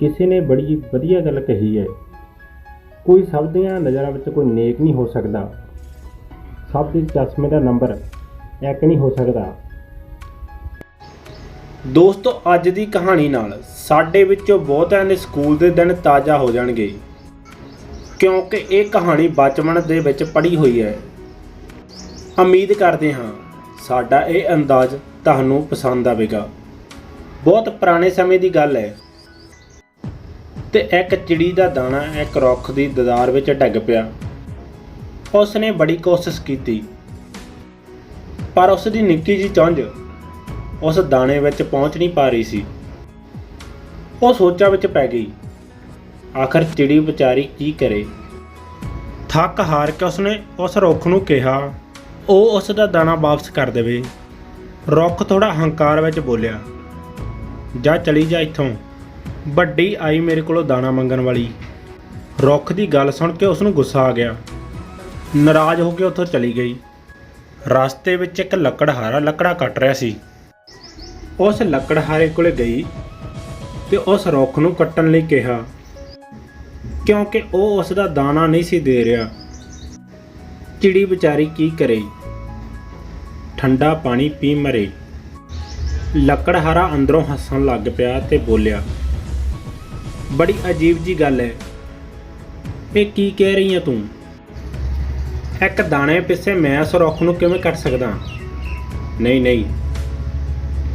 ਕਿਸੇ ਨੇ ਬੜੀ ਵਧੀਆ ਗੱਲ ਕਹੀ ਹੈ। ਕੋਈ ਸਭ ਦੀਆਂ ਨਜ਼ਰਾਂ ਵਿੱਚ ਕੋਈ ਨੇਕ ਨਹੀਂ ਹੋ ਸਕਦਾ। ਸਭ ਦੇ ਚਸ਼ਮੇ ਦਾ ਨੰਬਰ ਇੱਕ ਨਹੀਂ ਹੋ ਸਕਦਾ। ਦੋਸਤੋ, ਅੱਜ ਦੀ ਕਹਾਣੀ ਨਾਲ ਸਾਡੇ ਵਿੱਚੋਂ ਬਹੁਤਿਆਂ ਦੇ ਸਕੂਲ ਦੇ ਦਿਨ ਤਾਜ਼ਾ ਹੋ ਜਾਣਗੇ। ਕਿਉਂਕਿ ਇਹ ਕਹਾਣੀ ਬਚਪਨ ਦੇ ਵਿੱਚ ਪੜ੍ਹੀ ਹੋਈ ਹੈ। ਉਮੀਦ ਕਰਦੇ ਹਾਂ ਸਾਡਾ ਇਹ ਅੰਦਾਜ਼ ਤੁਹਾਨੂੰ ਪਸੰਦ ਆਵੇਗਾ। ਬਹੁਤ ਪੁਰਾਣੇ ਸਮੇਂ ਦੀ ਗੱਲ ਹੈ। ਤੇ ਇੱਕ ਚਿੜੀ ਦਾ ਦਾਣਾ ਇੱਕ ਰੁੱਖ ਦੀ ਦਦਾਰ ਵਿੱਚ ਡਿੱਗ ਪਿਆ। ਉਸ ਨੇ ਬੜੀ ਕੋਸ਼ਿਸ਼ ਕੀਤੀ, ਪਰ ਉਸ ਦੀ ਨਿੱਕੀ ਜਿਹੀ ਚੁੰਝ ਉਸ ਦਾਣੇ ਵਿੱਚ ਪਹੁੰਚ ਨਹੀਂ ਪਾ ਰਹੀ ਸੀ। ਉਹ ਸੋਚਾਂ ਵਿੱਚ ਪੈ ਗਈ, ਆਖਰ ਚਿੜੀ ਵਿਚਾਰੀ ਕੀ ਕਰੇ? ਥੱਕ ਹਾਰ ਕੇ ਉਸਨੇ ਉਸ ਰੁੱਖ ਨੂੰ ਕਿਹਾ, ਉਹ ਉਸ ਦਾ ਦਾਣਾ ਵਾਪਸ ਕਰ ਦੇਵੇ। ਰੁੱਖ ਥੋੜਾ ਹੰਕਾਰ ਵਿੱਚ ਬੋਲਿਆ, ਜਾ ਚਲੀ ਜਾ ਇੱਥੋਂ। ਵੱਡੀ ਆਈ ਮੇਰੇ ਕੋਲੋਂ ਦਾਣਾ ਮੰਗਣ ਵਾਲੀ। ਰੁੱਖ ਦੀ ਗੱਲ ਸੁਣ ਕੇ ਉਸ ਨੂੰ ਗੁੱਸਾ ਆ ਗਿਆ। ਨਾਰਾਜ਼ ਹੋ ਕੇ ਉੱਥੋਂ ਚਲੀ ਗਈ। ਰਸਤੇ ਵਿੱਚ ਇੱਕ ਲੱਕੜਹਾਰਾ ਲੱਕੜਾ ਕੱਟ ਰਿਹਾ ਸੀ। ਉਸ ਲੱਕੜਹਾਰੇ ਕੋਲੇ ਗਈ ਤੇ ਉਸ ਰੁੱਖ ਨੂੰ ਕੱਟਣ ਲਈ ਕਿਹਾ, ਕਿਉਂਕਿ ਉਹ ਉਸ ਦਾ ਦਾਣਾ ਨਹੀਂ ਸੀ ਦੇ ਰਿਹਾ। ਚਿੜੀ ਵਿਚਾਰੀ ਕੀ ਕਰੇ? ਠੰਡਾ ਪਾਣੀ ਪੀ ਮਰੇ। ਲੱਕੜਹਾਰਾ ਅੰਦਰੋਂ ਹੱਸਣ ਲੱਗ ਪਿਆ ਤੇ ਬੋਲਿਆ ਬੜੀ ਅਜੀਬ ਜੀ ਗੱਲ ਹੈ। ਇਹ ਕੀ ਕਹਿ ਰਹੀ ਹੈ ਤੂੰ? ਇੱਕ ਦਾਣੇ ਪਿੱਛੇ ਮੈਂ ਉਸ ਨੂੰ ਕਿਵੇਂ ਕੱਟ ਸਕਦਾ? ਨਹੀਂ ਨਹੀਂ।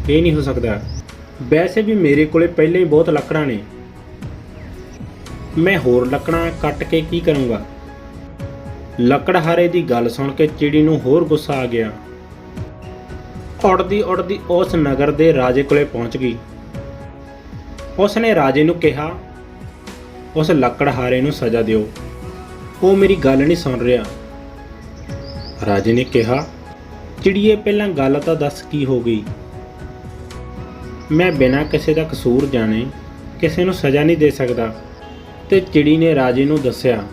ਇਹ ਨਹੀਂ ਹੋ ਸਕਦਾ। ਵੈਸੇ ਵੀ ਮੇਰੇ ਕੋਲੇ ਪਹਿਲੇ ਹੀ ਬਹੁਤ ਲੱਕੜਾਂ ਨੇ। ਮੈਂ ਹੋਰ ਲੱਕੜਾਂ ਕੱਟ ਕੇ ਕੀ ਕਰੂੰਗਾ? ਲੱਕੜਹਾਰੇ ਦੀ ਗੱਲ ਸੁਣ ਕੇ ਚਿੜੀ ਨੂੰ ਹੋਰ ਗੁੱਸਾ ਆ ਗਿਆ। ਉੜਦੀ ਉੜਦੀ ਉਸ ਨਗਰ ਦੇ ਰਾਜੇ ਕੋਲੇ ਪਹੁੰਚ ਗਈ। ਉਸ ਨੇ ਰਾਜੇ ਨੂੰ ਕਿਹਾ ਉਸ ਲੱਕੜਹਾਰੇ ਨੂੰ ਸਜ਼ਾ ਦਿਓ। ਉਹ ਮੇਰੀ ਗੱਲ ਨਹੀਂ ਸੁਣ ਰਿਹਾ। ਰਾਜੇ ਨੇ ਕਿਹਾ, ਚਿੜੀਏ, ਪਹਿਲਾਂ ਗੱਲ ਤਾਂ ਦੱਸ ਕੀ ਹੋ ਗਈ? ਮੈਂ ਬਿਨਾਂ ਕਿਸੇ ਦਾ ਕਸੂਰ ਜਾਣੇ ਕਿਸੇ ਨੂੰ ਸਜ਼ਾ ਨਹੀਂ ਦੇ ਸਕਦਾ। ਤੇ ਚਿੜੀ ਨੇ ਰਾਜੇ ਨੂੰ ਦੱਸਿਆ,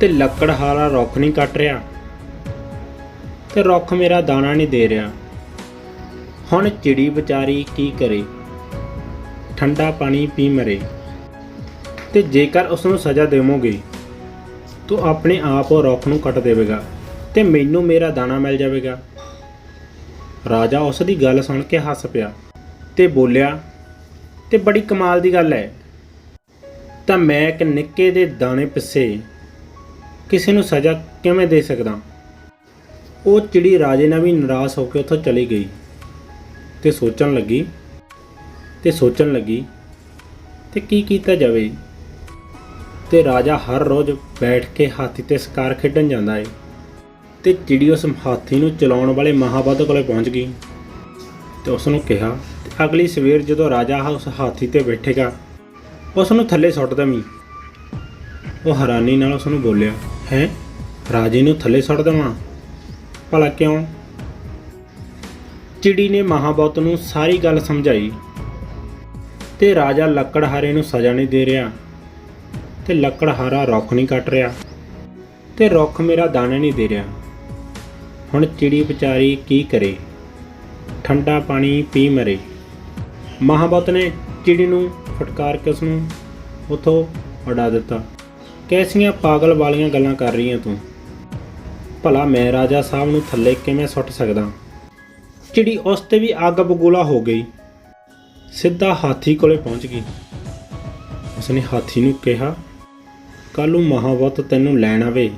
ਤੇ ਲੱਕੜਹਾਰਾ ਰੁੱਖ ਨਹੀਂ ਕੱਟ ਰਿਹਾ? ਤੇ ਰੁੱਖ ਮੇਰਾ ਦਾਣਾ ਨਹੀਂ ਦੇ ਰਿਹਾ। ਹੁਣ ਚਿੜੀ ਵਿਚਾਰੀ ਕੀ ਕਰੇ? ਠੰਡਾ ਪਾਣੀ ਪੀ ਮਰੇ। ਤੇ ਜੇਕਰ ਉਸ ਨੂੰ ਸਜ਼ਾ ਦੇਵੋਗੇ, ਤੂੰ ਆਪਣੇ ਆਪ ਉਹ ਰੁੱਖ ਨੂੰ ਕੱਟ ਦੇਵੇਗਾ ਤੇ ਮੈਨੂੰ ਮੇਰਾ ਦਾਣਾ ਮਿਲ ਜਾਵੇਗਾ। ਰਾਜਾ ਉਸ ਦੀ ਗੱਲ ਸੁਣ ਕੇ ਹੱਸ ਪਿਆ ਤੇ ਬੋਲਿਆ, ਤੇ ਬੜੀ ਕਮਾਲ ਦੀ ਗੱਲ ਹੈ ਤਾਂ ਮੈਂ ਇੱਕ ਨਿੱਕੇ ਦੇ ਦਾਣੇ ਪਿੱਛੇ ਕਿਸੇ ਨੂੰ ਸਜ਼ਾ ਕਿਵੇਂ ਦੇ ਸਕਦਾ? ਉਹ ਚਿੜੀ ਰਾਜੇ ਨਾਲ ਵੀ ਨਾਰਾਜ਼ ਹੋ ਕੇ ਉੱਥੋਂ ਚਲੀ ਗਈ ਤੇ ਸੋਚਣ ਲੱਗੀ ਤੇ ਸੋਚਣ ਲੱਗੀ ਤੇ ਕੀ ਕੀਤਾ ਜਾਵੇ? ਤੇ ਰਾਜਾ ਹਰ ਰੋਜ਼ ਬੈਠ ਕੇ ਹਾਥੀ ਤੇ ਸ਼ਿਕਾਰ ਖੇਡਣ ਜਾਂਦਾ ਏ ਤੇ ਚਿੜੀ ਉਸ ਹਾਥੀ ਨੂੰ ਚਲਾਉਣ ਵਾਲੇ ਮਹਾਬਧ ਕੋਲੇ ਪਹੁੰਚ ਗਈ। ਤੇ ਉਸ ਨੂੰ ਕਿਹਾ, ਤੇ ਅਗਲੀ ਸਵੇਰ ਜਦੋਂ ਰਾਜਾ ਉਸ ਹਾਥੀ ਤੇ ਬੈਠੇਗਾ ਉਸ ਨੂੰ ਥੱਲੇ ਸੁੱਟ ਦੇਵੀਂ। ਉਹ ਹੈਰਾਨੀ ਨਾਲ ਉਸ ਨੂੰ ਬੋਲਿਆ, ਹੈ? ਰਾਜੇ ਨੂੰ ਥੱਲੇ ਸੁੱਟ ਦੇਵਾਂ? ਭਲਾ ਕਿਉਂ? ਚਿੜੀ ਨੇ ਮਹਾਬਤ ਨੂੰ ਸਾਰੀ ਗੱਲ ਸਮਝਾਈ। ਤੇ ਰਾਜਾ ਲੱਕੜਹਾਰੇ ਨੂੰ ਸਜ਼ਾ ਨਹੀਂ ਦੇ ਰਿਹਾ ਤੇ ਲੱਕੜਹਾਰਾ ਰੁੱਖ ਨਹੀਂ ਕੱਟ ਰਿਹਾ ਤੇ ਰੁੱਖ ਮੇਰਾ ਦਾਣਾ ਨਹੀਂ ਦੇ ਰਿਹਾ। ਹੁਣ ਚਿੜੀ ਵਿਚਾਰੀ ਕੀ ਕਰੇ? ਠੰਡਾ ਪਾਣੀ ਪੀ ਮਰੇ। ਮਹਾਬਤ ਨੇ ਚਿੜੀ ਨੂੰ ਫਟਕਾਰ ਕੇ ਉਸ ਨੂੰ ਉਥੋਂ ਉਡਾ ਦਿੱਤਾ। ਕੈਸੀਆਂ ਪਾਗਲ ਵਾਲੀਆਂ ਗੱਲਾਂ ਕਰ ਰਹੀਆਂ ਤੂੰ। ਭਲਾ ਮੈਂ ਰਾਜਾ ਸਾਹਿਬ ਨੂੰ ਥੱਲੇ ਕਿਵੇਂ ਸੁੱਟ ਸਕਦਾ? ਚਿੜੀ ਉਸ ਤੇ ਵੀ ਅੱਗ ਬਗੂਲਾ ਹੋ ਗਈ। ਸਿੱਧਾ ਹਾਥੀ ਕੋਲੇ ਪਹੁੰਚ ਗਈ। ਉਸਨੇ ਹਾਥੀ ਨੂੰ ਕਿਹਾ ਕੱਲ੍ਹ ਨੂੰ ਮਹਾਵਤ ਤੈਨੂੰ ਲੈਣ ਆਵੇ।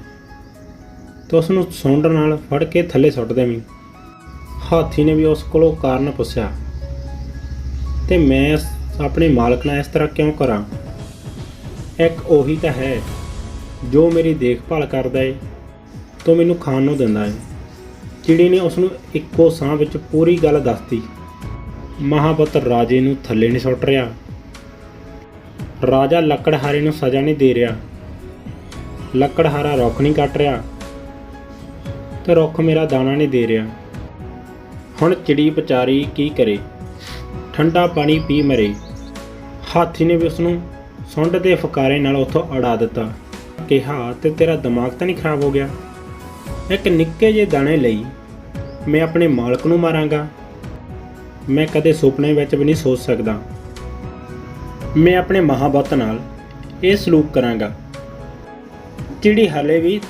ਤਾਂ ਉਸ ਨੂੰ ਸੁੰਡ ਨਾਲ ਫੜ ਕੇ ਥੱਲੇ ਸੁੱਟ ਦੇਵੀਂ। ਹਾਥੀ ਨੇ ਵੀ ਉਸ ਕੋਲੋਂ ਕਾਰਨ ਪੁੱਛਿਆ, ਤੇ ਮੈਂ ਆਪਣੇ ਮਾਲਕ ਨਾਲ ਇਸ ਤਰ੍ਹਾਂ ਕਿਉਂ ਕਰਾਂ? ਇੱਕ ਉਹੀ ਤਾਂ ਹੈ, ਜੋ ਮੇਰੀ ਦੇਖਭਾਲ ਕਰਦਾ ਏ, ਤੋਂ ਮੈਨੂੰ ਖਾਣ ਨੂੰ ਦਿੰਦਾ ਏ। ਚਿੜੀ ਨੇ ਉਸ ਨੂੰ ਇੱਕੋ ਸਾਹ ਵਿੱਚ ਪੂਰੀ ਗੱਲ ਦੱਸਤੀ। ਮਹਾਬਤ ਰਾਜੇ ਨੂੰ ਥੱਲੇ ਨਹੀਂ ਸੁੱਟ ਰਿਹਾ। ਰਾਜਾ ਲੱਕੜਹਾਰੇ ਨੂੰ ਸਜ਼ਾ ਨਹੀਂ ਦੇ ਰਿਹਾ। ਲੱਕੜਹਾਰਾ ਰੁੱਖ ਨਹੀਂ ਕੱਟ ਰਿਹਾ ਤੇ ਰੁੱਖ ਮੇਰਾ ਦਾਣਾ ਨਹੀਂ ਦੇ ਰਿਹਾ। ਹੁਣ ਚਿੜੀ ਵਿਚਾਰੀ ਕੀ ਕਰੇ? ਠੰਡਾ ਪਾਣੀ ਪੀ ਮਰੇ। ਹਾਥੀ ਨੇ ਵੀ ਉਸ ਨੂੰ ਸੁੰਡ ਦੇ ਫੁਕਾਰੇ ਨਾਲ ਉੱਥੋਂ ਅੜਾ ਦਿੱਤਾ। ਕਿਹਾ, ਤੇ ਤੇਰਾ ਦਿਮਾਗ ਤਾਂ ਨਹੀਂ ਖਰਾਬ ਹੋ ਗਿਆ? ਇੱਕ ਨਿੱਕੇ ਜਿਹੇ ਦਾਣੇ ਲਈ ਮੈਂ ਆਪਣੇ ਮਾਲਕ ਨੂੰ ਮਾਰਾਂਗਾ। ਮੈਂ ਕਦੇ ਸੁਪਨੇ ਵਿੱਚ ਵੀ ਨਹੀਂ ਸੋਚ ਸਕਦਾ। ਮੈਂ ਆਪਣੇ ਮਹਾਬਤ ਨਾਲ ਇਹ ਸਲੂਕ ਕਰਾਂਗਾ। ਚਿੜੀ ਹਲੇ ਵੀ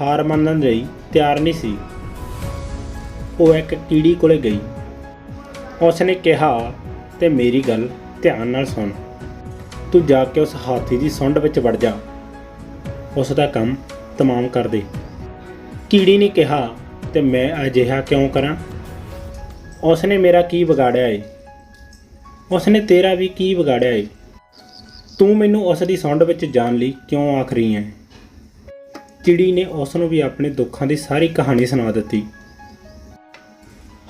ਹਾਰ ਮੰਨਣ ਲਈ ਤਿਆਰ ਨਹੀਂ ਸੀ, ਉਹ ਇੱਕ ਕੀੜੀ ਕੋਲੇ ਗਈ। ਉਸਨੇ ਕਿਹਾ, ਤੇ ਮੇਰੀ ਗੱਲ ਧਿਆਨ ਨਾਲ ਸੁਣ। ਤੂੰ ਜਾ ਕੇ ਉਸ ਹਾਥੀ ਦੀ ਸੁੰਡ ਵਿੱਚ ਵੜ ਜਾ। ਉਸ ਦਾ ਕੰਮ ਤਮਾਮ ਕਰ ਦੇ। ਕੀੜੀ ਨੇ ਕਿਹਾ, ਤੇ ਮੈਂ ਅਜਿਹਾ ਕਿਉਂ ਕਰਾਂ? ਉਸਨੇ ਮੇਰਾ ਕੀ ਵਿਗਾੜਿਆ ਏ? ਉਸਨੇ ਤੇਰਾ ਵੀ ਕੀ ਵਿਗਾੜਿਆ ਏ? ਤੂੰ ਮੈਨੂੰ ਉਸ ਦੀ ਸੁੰਡ ਵਿੱਚ ਜਾਣ ਲਈ ਕਿਉਂ ਆਖ ਰਹੀ ਹੈ ਚਿੜੀ ਨੇ ਉਸ ਨੂੰ ਵੀ ਆਪਣੇ ਦੁੱਖਾਂ ਦੀ ਸਾਰੀ ਕਹਾਣੀ ਸੁਣਾ ਦਿੱਤੀ।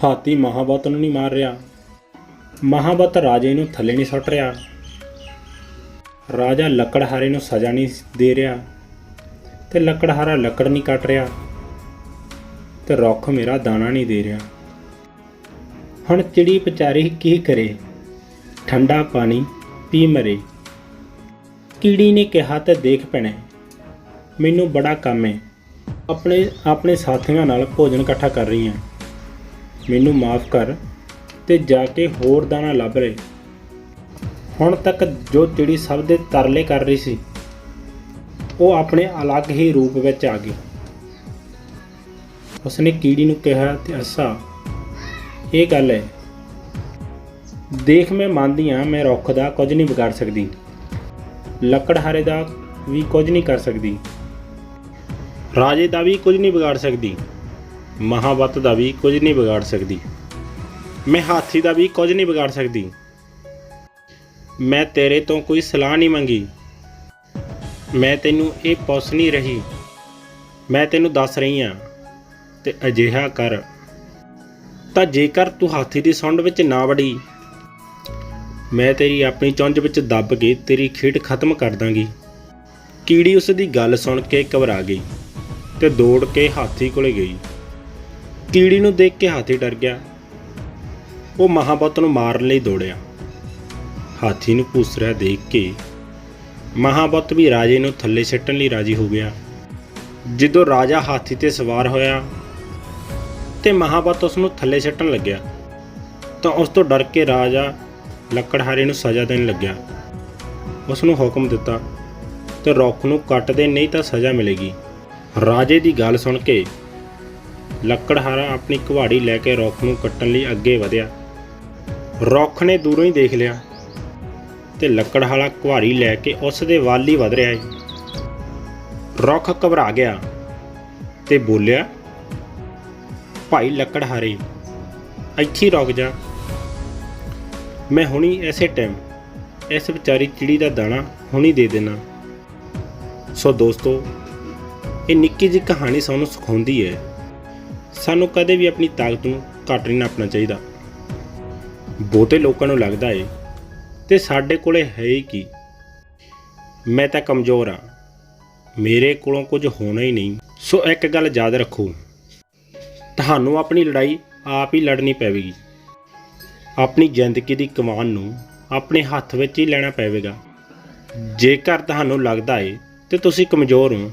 ਹਾਥੀ ਮਹਾਬਤ ਨੂੰ ਨਹੀਂ ਮਾਰ ਰਿਹਾ। ਮਹਾਬਤ ਰਾਜੇ ਨੂੰ ਥੱਲੇ ਨਹੀਂ ਸੁੱਟ ਰਿਹਾ। ਰਾਜਾ ਲੱਕੜਹਾਰੇ ਨੂੰ ਸਜ਼ਾ ਨਹੀਂ ਦੇ ਰਿਹਾ ਤੇ ਲੱਕੜਹਾਰਾ ਲੱਕੜ ਨਹੀਂ ਕੱਟ ਰਿਹਾ ਤੇ ਰੁੱਖ ਮੇਰਾ ਦਾਣਾ ਨਹੀਂ ਦੇ ਰਿਹਾ। ਹੁਣ ਚਿੜੀ ਵਿਚਾਰੀ ਕੀ ਕਰੇ? ਠੰਡਾ ਪਾਣੀ ਪੀ ਮਰੇ। ਕੀੜੀ ਨੇ ਕਿਹਾ ਤਾਂ ਦੇਖ ਪੈਣਾ ਮੈਨੂੰ ਬੜਾ ਕੰਮ ਹੈ ਆਪਣੇ ਆਪਣੇ ਸਾਥੀਆਂ ਨਾਲ ਭੋਜਨ ਇਕੱਠਾ ਕਰ ਰਹੀ ਹਾਂ ਮੈਨੂੰ ਮਾਫ ਕਰ ਤੇ ਜਾ ਕੇ ਹੋਰ ਦਾਣਾ ਲੱਭ ਰਹੇ ਹੁਣ ਤੱਕ ਜੋ ਚਿੜੀ ਸਭ ਦੇ ਤਰਲੇ ਕਰ ਰਹੀ ਸੀ, ਉਹ ਆਪਣੇ ਅਲੱਗ ਹੀ ਰੂਪ ਵਿੱਚ ਆ ਗਈ। ਉਸਨੇ ਕੀੜੀ ਨੂੰ ਕਿਹਾ, ਤੇ ਅਸਾ ਇਹ ਗੱਲ ਹੈ। ਦੇਖ ਮੈਂ ਮੰਨਦੀ ਹਾਂ, ਮੈਂ ਰੁੱਖ ਦਾ ਕੁਝ ਨਹੀਂ ਵਿਗਾੜ ਸਕਦੀ। ਲੱਕੜਹਾਰੇ ਦਾ ਵੀ ਕੁਝ ਨਹੀਂ ਕਰ ਸਕਦੀ। ਰਾਜੇ ਦਾ ਵੀ ਕੁਝ ਨਹੀਂ ਵਿਗਾੜ ਸਕਦੀ। ਮਹਾਵਤ ਦਾ ਵੀ ਕੁਝ ਨਹੀਂ ਵਿਗਾੜ ਸਕਦੀ। ਮੈਂ ਹਾਥੀ ਦਾ ਵੀ ਕੁਝ ਨਹੀਂ ਵਿਗਾੜ ਸਕਦੀ। ਮੈਂ ਤੇਰੇ ਤੋਂ ਕੋਈ ਸਲਾਹ ਨਹੀਂ ਮੰਗੀ। ਮੈਂ ਤੈਨੂੰ ਇਹ ਪੁੱਛ ਨਹੀਂ ਰਹੀ। ਮੈਂ ਤੈਨੂੰ ਦੱਸ ਰਹੀ ਹਾਂ, ਤੇ ਅਜਿਹਾ ਕਰ। ਤਾਂ ਜੇਕਰ ਤੂੰ ਹਾਥੀ ਦੀ ਸੁੰਡ ਵਿੱਚ ਨਾ ਵੜੀ, ਮੈਂ ਤੇਰੀ ਆਪਣੀ ਚੁੰਝ ਵਿੱਚ ਦੱਬ ਕੇ ਤੇਰੀ ਖੇਡ ਖਤਮ ਕਰ ਦਾਂਗੀ। ਕੀੜੀ ਉਸ ਦੀ ਗੱਲ ਸੁਣ ਕੇ ਘਬਰਾ ਗਈ ਤੇ ਦੌੜ ਕੇ ਹਾਥੀ ਕੋਲੇ ਗਈ। ਕੀੜੀ ਨੂੰ ਦੇਖ ਕੇ ਹਾਥੀ ਡਰ ਗਿਆ। ਉਹ ਮਹਾਬਤ ਨੂੰ ਮਾਰਨ ਲਈ ਦੌੜਿਆ। ਹਾਥੀ ਨੂੰ ਪੂਸਰਿਆ ਦੇਖ ਕੇ ਮਹਾਬਤ ਵੀ ਰਾਜੇ ਨੂੰ ਥੱਲੇ ਸਿੱਟਣ ਲਈ ਰਾਜੀ ਹੋ ਗਿਆ। ਜਦੋਂ ਰਾਜਾ ਹਾਥੀ ਤੇ ਸਵਾਰ ਹੋਇਆ ਤੇ ਮਹਾਬਤ ਉਸ ਨੂੰ ਥੱਲੇ ਸਿੱਟਣ ਲੱਗਿਆ। ਤਾਂ ਉਸ ਤੋਂ ਡਰ ਕੇ ਰਾਜਾ ਲੱਕੜਹਾਰੇ ਨੂੰ ਸਜ਼ਾ ਦੇਣ ਲੱਗਿਆ। ਉਸ ਨੂੰ ਹੁਕਮ ਦਿੱਤਾ ਤੇ ਰੁੱਖ ਨੂੰ ਕੱਟ ਦੇ ਨਹੀਂ ਤਾਂ ਸਜ਼ਾ ਮਿਲੇਗੀ। ਰਾਜੇ ਦੀ ਗੱਲ ਸੁਣ ਕੇ ਲੱਕੜਹਾਰਾ ਆਪਣੀ ਕੁਹਾੜੀ ਲੈ ਕੇ ਰੁੱਖ ਨੂੰ ਕੱਟਣ ਲਈ ਅੱਗੇ ਵਧਿਆ। ਰੁੱਖ ਨੇ ਦੂਰੋਂ ਹੀ ਦੇਖ ਲਿਆ ਤੇ ਲੱਕੜਹਾਰਾ ਕੁਹਾੜੀ ਲੈ ਕੇ ਉਸ ਦੇ ਵੱਲ ਹੀ ਵਧ ਰਿਹਾ ਹੈ ਰੁੱਖ ਘਬਰਾ ਗਿਆ ਤੇ ਬੋਲਿਆ ਭਾਈ ਲੱਕੜਹਾਰੇ ਇੱਥੇ ਹੀ ਰੁਕ ਜਾ। ਮੈਂ ਹੁਣੀ ਐਸੇ ਟਾਈਮ ਇਸ ਵਿਚਾਰੀ ਚਿੜੀ ਦਾ ਦਾਣਾ ਹੁਣੀ ਦੇ ਦੇਣਾ। ਸੋ ਦੋਸਤੋ, ਇਹ ਨਿੱਕੀ ਜਿਹੀ ਕਹਾਣੀ ਸਾਨੂੰ ਸਿਖਾਉਂਦੀ ਹੈ। ਸਾਨੂੰ ਕਦੇ ਵੀ ਆਪਣੀ ਤਾਕਤ ਨੂੰ ਘੱਟ ਨਹੀਂ ਨਾਪਣਾ ਚਾਹੀਦਾ। ਬਹੁਤੇ ਲੋਕਾਂ ਨੂੰ ਲੱਗਦਾ ਏ ਤੇ ਸਾਡੇ ਕੋਲੇ ਹੈ ਹੀ ਕੀ। ਮੈਂ ਤਾਂ ਕਮਜ਼ੋਰ ਆ ਮੇਰੇ ਕੋਲੋਂ ਕੁਝ ਹੋਣਾ ਹੀ ਨਹੀਂ। ਸੋ ਇੱਕ ਗੱਲ ਯਾਦ ਰੱਖੋ। ਤੁਹਾਨੂੰ ਆਪਣੀ ਲੜਾਈ ਆਪ ਹੀ ਲੜਨੀ ਪਵੇਗੀ। ਆਪਣੀ ਜ਼ਿੰਦਗੀ ਦੀ ਕਮਾਨ ਨੂੰ ਆਪਣੇ ਹੱਥ ਵਿੱਚ ਹੀ ਲੈਣਾ ਪਵੇਗਾ। ਜੇਕਰ ਤੁਹਾਨੂੰ ਲੱਗਦਾ ਏ ਤੇ ਤੁਸੀਂ ਕਮਜ਼ੋਰ ਹੋ,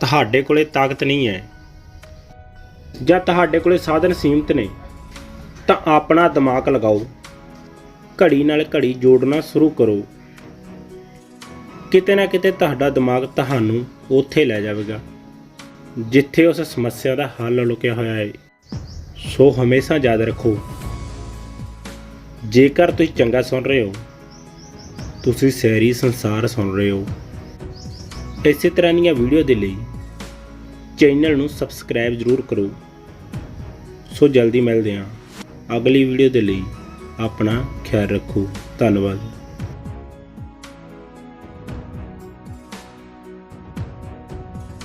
ਤੁਹਾਡੇ ਕੋਲੇ ਤਾਕਤ ਨਹੀਂ ਹੈ ਜਾਂ ਤੁਹਾਡੇ ਕੋਲੇ ਸਾਧਨ ਸੀਮਤ ਨੇ, ਤਾਂ ਆਪਣਾ ਦਿਮਾਗ ਲਗਾਓ। ਘੜੀ ਨਾਲ ਘੜੀ ਜੋੜਨਾ ਸ਼ੁਰੂ ਕਰੋ। ਕਿਤੇ ਨਾ ਕਿਤੇ ਤੁਹਾਡਾ ਦਿਮਾਗ ਤੁਹਾਨੂੰ ਉੱਥੇ ਲੈ ਜਾਵੇਗਾ। ਜਿੱਥੇ ਉਸ ਸਮੱਸਿਆ ਦਾ ਹੱਲ ਲੁਕਿਆ ਹੋਇਆ ਹੈ, ਸੋ ਹਮੇਸ਼ਾ ਯਾਦ ਰੱਖੋ, ਜੇਕਰ ਤੁਸੀਂ ਚੰਗਾ ਸੁਣ ਰਹੇ ਹੋ, ਤੁਸੀਂ ਸਹਿਰੀ ਸੰਸਾਰ ਸੁਣ ਰਹੇ ਹੋ। ਇਸੇ ਤਰ੍ਹਾਂ ਦੀਆਂ ਵੀਡੀਓ ਦੇ ਲਈ ਚੈਨਲ ਨੂੰ ਸਬਸਕ੍ਰਾਈਬ ਜ਼ਰੂਰ ਕਰੋ। ਸੋ ਜਲਦੀ ਮਿਲਦੇ ਹਾਂ। ਅਗਲੀ ਵੀਡੀਓ ਦੇ ਲਈ ਆਪਣਾ ਖਿਆਲ ਰੱਖੋ। ਧੰਨਵਾਦ।